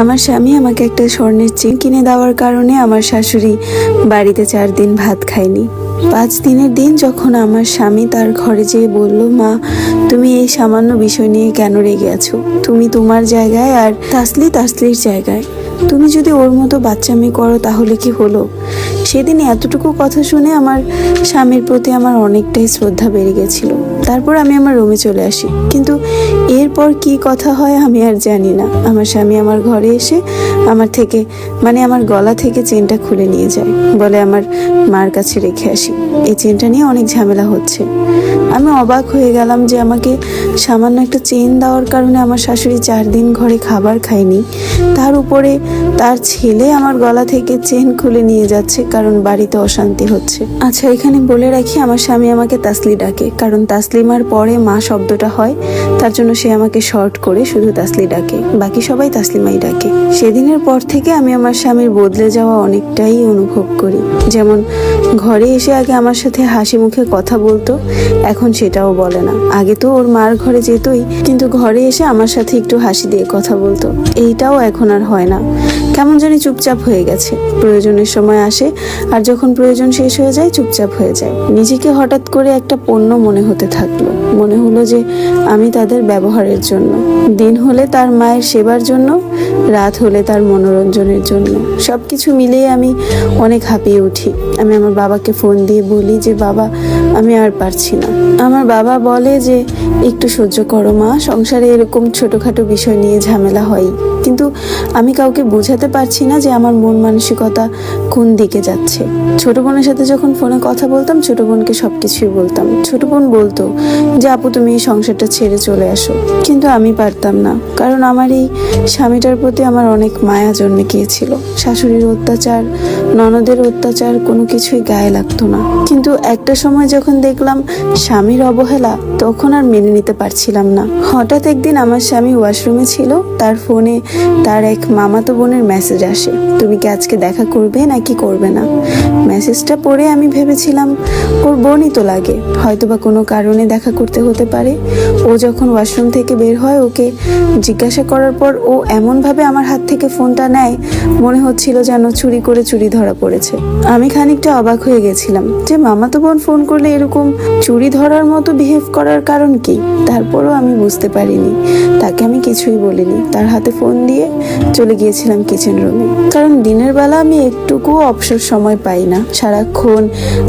আমার স্বামী আমাকে একটা স্বর্ণের চেন কিনে দেওয়ার কারণে আমার শাশুড়ি বাড়িতে চার দিন ভাত খায়নি। পাঁচ দিনের দিন যখন আমার স্বামী তার ঘরে যেয়ে বলল, মা, তুমি এই সামান্য বিষয় নিয়ে কেন রেগে আছো? তুমি তোমার জায়গায় আর তাসলি তাসলির জায়গায়। তুমি যদি ওর মতো বাচ্চা মেয়ে করো তাহলে কি হলো? সেদিন এতটুকু কথা শুনে আমার স্বামীর প্রতি আমার অনেকটাই শ্রদ্ধা বেড়ে গেছিল। তারপর আমি আমার রুমে চলে আসি। কিন্তু এরপর কি কথা হয় আমি আর জানি না। আমার স্বামী আমার ঘরে এসে আমার থেকে মানে আমার গলা থেকে চেনটা খুলে নিয়ে যায়। বলে আমার মার কাছে রেখে আসি। এই চেনটা নিয়ে অনেক ঝামেলা হচ্ছে। আমি অবাক হয়ে গেলাম যে আমাকে সামান্য একটা চেন দেওয়ার কারণে আমার শাশুড়ি চার দিন ঘরে খাবার খায়নি। তার উপরে তার ছেলে আমার গলা থেকে চেন খুলে নিয়ে যাচ্ছে কারণ বাড়িতে অশান্তি হচ্ছে। আচ্ছা এখানে বলে রাখি, আমার স্বামী আমাকে তাসলি ডাকে। কারণ তাসলিমার পরে মা শব্দটা হয়, তার জন্য সে আমাকে শর্ট করে শুধু তাসলি ডাকে। বাকি সবাই তাসলিমাই ডাকে। সেদিনের পর থেকে আমি আমার স্বামীর বদলে যাওয়া অনেকটাই অনুভব করি। যেমন, ঘরে এসে আগে আমার সাথে হাসি মুখে কথা বলতো, এখন সেটাও বলে না। আগে তো ওর মার ঘরে যেতই, কিন্তু ঘরে এসে আমার সাথে একটু হাসি দিয়ে কথা বলতো। এইটাও এখন আর হয় না। কেমন জানি চুপচাপ হয়ে গেছে। প্রয়োজনের সময় আসে, আর যখন প্রয়োজন শেষ হয়ে যায়, চুপচাপ হয়ে যায়। নিজেকে হঠাৎ করে একটা পণ্য মনে হতে থাকল। মনে হলো যে আমি তাদের ব্যবহারের জন্য। দিন হলে তার মায়ের সেবার জন্য, রাত হলে তার মনোরঞ্জনের জন্য। সব কিছু মিলিয়ে আমি অনেক হাঁপিয়ে উঠি। আমি আমার বাবাকে ফোন দিয়ে বলি যে, বাবা, আমি আর পারছি না। আমার বাবা বলে যে, একটু সহ্য করো মা, সংসারে এরকম ছোটোখাটো বিষয় নিয়ে ঝামেলা হয় কিন্তু আমি কাউকে বোঝাতে পারছি না যে আমার মন মানসিকতা কোন দিকে যাচ্ছে। ছোট বোনের সাথে যখন ফোনে কথা বলতাম, ছোট বোনকে সব কিছুই বলতাম। ছোট বোন বলতো যে, আপু, তুমি এই সংসারটা ছেড়ে চলে আসো। কিন্তু আমি পারতাম না, কারণ আমার এই স্বামীটার প্রতি আমার অনেক মায়া জন্মে গিয়েছিল। শাশুড়ির অত্যাচার, ননদের অত্যাচার, কোনো কিছুই গায়ে লাগতো না। কিন্তু একটা সময় যখন দেখলাম স্বামীর অবহেলা, তখন আর মেনে নিতে পারছিলাম না। হঠাৎ একদিন আমার স্বামী ওয়াশরুমে ছিল, তার ফোনে তার এক মামাতো বোনের মেসেজ আসে, তুমি কি আজকে দেখা করবে নাকি করবে না? মেসেজটা পড়ে আমি ভেবেছিলাম, ওর বোনই তো লাগে হয়তো বা কোনো কারণে দেখা করতে হতে পারে। ও যখন ওয়াশরুম থেকে বের হয়, ওকে জিজ্ঞাসা করার পর ও এমনভাবে আমার হাত থেকে ফোনটা নেয়, মনে হচ্ছিল যেন চুরি করে চুরি ধরা পড়েছে। আমি খানিকটা অবাক হয়ে গেছিলাম, যে মামাতো বোন ফোন করলে এরকম চুরি ধরার মতো বিহেভ করার কারণ কি? তারপরও আমি বুঝতে পারিনি, তাকে আমি কিছুই বলিনি। তার হাতে ফোন দিয়ে চলে গিয়েছিলাম কিচেন রুমে কারণ দিনের বেলা আমি একটুকু অবসর সময় পাই না। সারাক্ষণ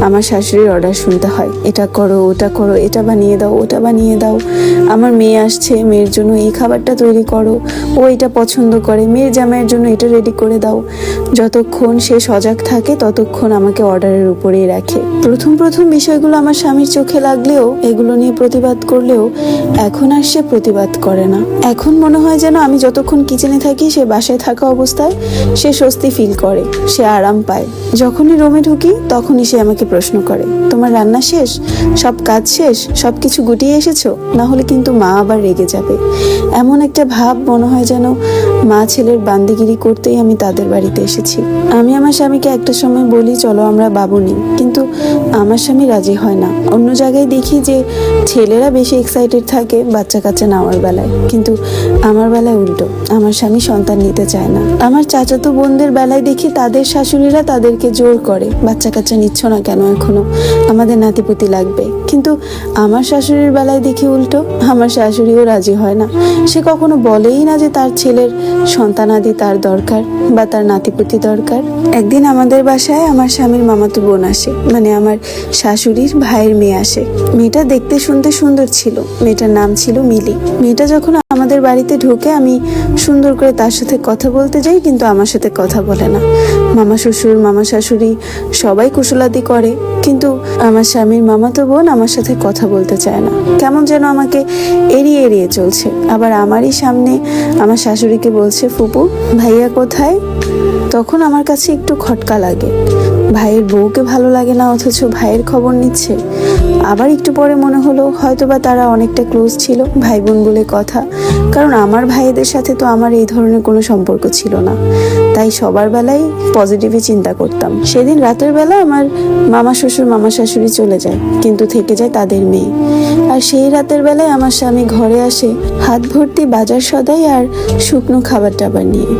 আমার শাশুড়ির অর্ডার শুনতে হয়। এটা করো, ওটা করো, এটা বানিয়ে দাও, ওটা বানিয়ে দাও। আমার মেয়ে আসছে, মেয়ের জন্য এই খাবারটা তৈরি করো। ও এটা পছন্দ করে, মেয়ের জামাইয়ের জন্য এটা রেডি করে দাও। যতক্ষণ সে সজাগ থাকে, ততক্ষণ আমাকে অর্ডারের উপরেই রাখে। প্রথম প্রথম বিষয়গুলো আমার স্বামীর চোখে লাগলেও, এগুলো নিয়ে প্রতিবাদ করলেও এখন আর সে প্রতিবাদ করে না। এখন মনে হয় যেন আমি যতক্ষণ কিচেনে থাকি, সে বাসায় থাকা অবস্থায় সে স্বস্তি ফিল করে, সে আরাম পায়। যখনই রুমে ঢুকি, তখনই সে আমাকে প্রশ্ন করে, তোমার রান্না শেষ? সব কাজ শেষ? সব কিছু গুটিয়ে এসেছ? না হলে কিন্তু মা আবার রেগে যাবে। এমন একটা ভাব মনে হয় যেন মা ছেলের বান্দিগিরি করতেই আমি তাদের বাড়িতে এসেছি। আমি আমার স্বামীকে একটা সময় বলি, চলো আমরা বাবু নিই। কিন্তু আমার স্বামী রাজি হয় না। অন্য জায়গায় দেখি যে ছেলেরা বেশি এক্সাইটেড থাকে বাচ্চা কাচ্চা নেওয়ার বেলায়। কিন্তু আমার বেলায় উল্টো। আমার স্বামী সন্তান নিতে চায় না। আমার চাচাতো বোনদের বেলায় দেখি তাদের শাশুড়িরা তাদেরকে জোর করে, বাচ্চা কাচ্চা নিচ্ছ না কেন এখনও? আমাদের নাতিপুতি লাগবে। কিন্তু আমার শাশুড়ির বেলায় দেখি উল্টো, আমার শাশুড়িও রাজি হয় না। সে কখনো বলেই না যে তার ছেলের সন্তানাদি তার দরকার বা তার নাতিপুতি দরকার। একদিন আমাদের বাসায় আমার স্বামীর মামাতো বোন আসে মানে আমার শাশুড়ির ভাইয়ের মেয়ে আসে। মেয়েটা দেখতে শুনতে সুন্দর ছিল, মেয়েটার নাম ছিল মিলি। মেয়েটা যখন আমাদের বাড়িতে ঢোকে, আমি সুন্দর করে তার সাথে কথা বলতে যাই, কিন্তু আমার সাথে কথা বলে না। মামা শ্বশুর, মামা শাশুড়ি সবাই কুশলাদি করে, কিন্তু আমার স্বামীর মামাতো বোন আমার সাথে কথা বলতে চায় না। কেমন যেন আমাকে এড়িয়ে এড়িয়ে চলছে। আবার আমারই সামনে আমার শাশুড়িকে বলছে, ফুপু, ভাইয়া কোথায়? তখন আমার কাছে একটু খটকা লাগে। ভাইয়ের বউকে ভালো লাগে না, অথচ ভাইয়ের খবর নিচ্ছে। আবার একটু পরে মনে হলো হয়তোবা তারা অনেকটা ক্লোজ ছিল ভাই বোন বলে কথা। কারণ আমার ভাইদের সাথে তো আমার এই ধরনের কোনো সম্পর্ক ছিল না। তাই সবার বেলায় পজিটিভই চিন্তা করতাম। সেদিন রাতের বেলা আমার মামা শ্বশুর, মামা শাশুড়ি চলে যায়, কিন্তু থেকে যায় তাদের মেয়ে। আর সেই রাতের বেলায় আমার স্বামী ঘরে আসে হাত ভর্তি বাজার সদাই আর শুকনো খাবার টাবার নিয়ে।